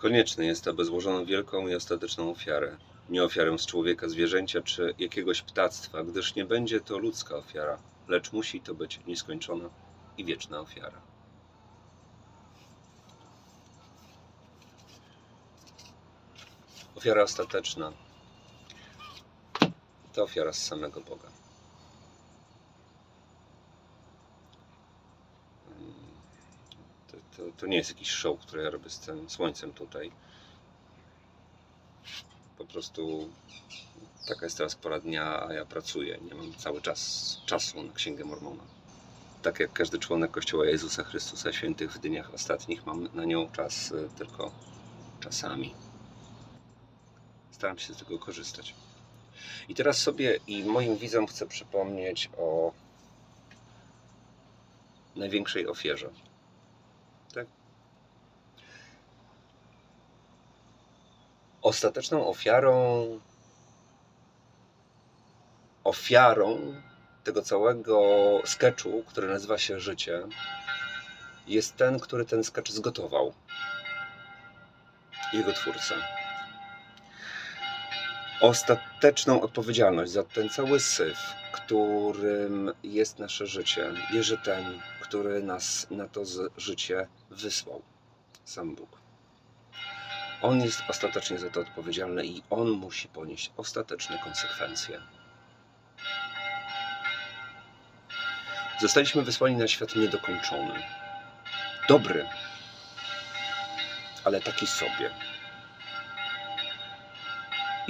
Konieczne jest, aby złożono wielką i ostateczną ofiarę. Nie ofiarę z człowieka, zwierzęcia czy jakiegoś ptactwa, gdyż nie będzie to ludzka ofiara, lecz musi to być nieskończona i wieczna ofiara. Ofiara ostateczna to ofiara z samego Boga. To, to, nie jest jakiś show, który ja robię z tym słońcem tutaj. Po prostu taka jest teraz pora dnia, a ja pracuję. Nie mam cały czas czasu na Księgę Mormona. Tak jak każdy członek Kościoła Jezusa Chrystusa Świętych w dniach ostatnich, mam na nią czas y, tylko czasami. Staram się z tego korzystać. I teraz sobie i moim widzom chcę przypomnieć o największej ofierze. Tak? Ostateczną ofiarą ofiarą tego całego sketchu, który nazywa się Życie, jest ten, który ten sketch zgotował. Jego twórca ostateczną odpowiedzialność za ten cały syf, którym jest nasze życie, bierze ten, który nas na to życie wysłał. Sam Bóg. On jest ostatecznie za to odpowiedzialny i on musi ponieść ostateczne konsekwencje. Zostaliśmy wysłani na świat niedokończony. Dobry, ale taki sobie.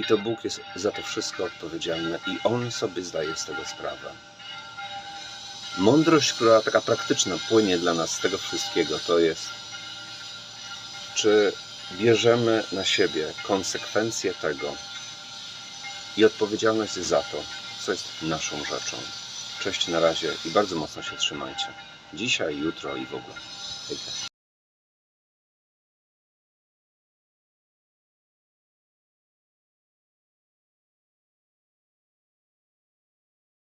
I to Bóg jest za to wszystko odpowiedzialny i On sobie zdaje z tego sprawę. Mądrość, która taka praktyczna płynie dla nas z tego wszystkiego, to jest, czy bierzemy na siebie konsekwencje tego i odpowiedzialność za to, co jest naszą rzeczą. Cześć na razie i bardzo mocno się trzymajcie. Dzisiaj, jutro i w ogóle. Hejka.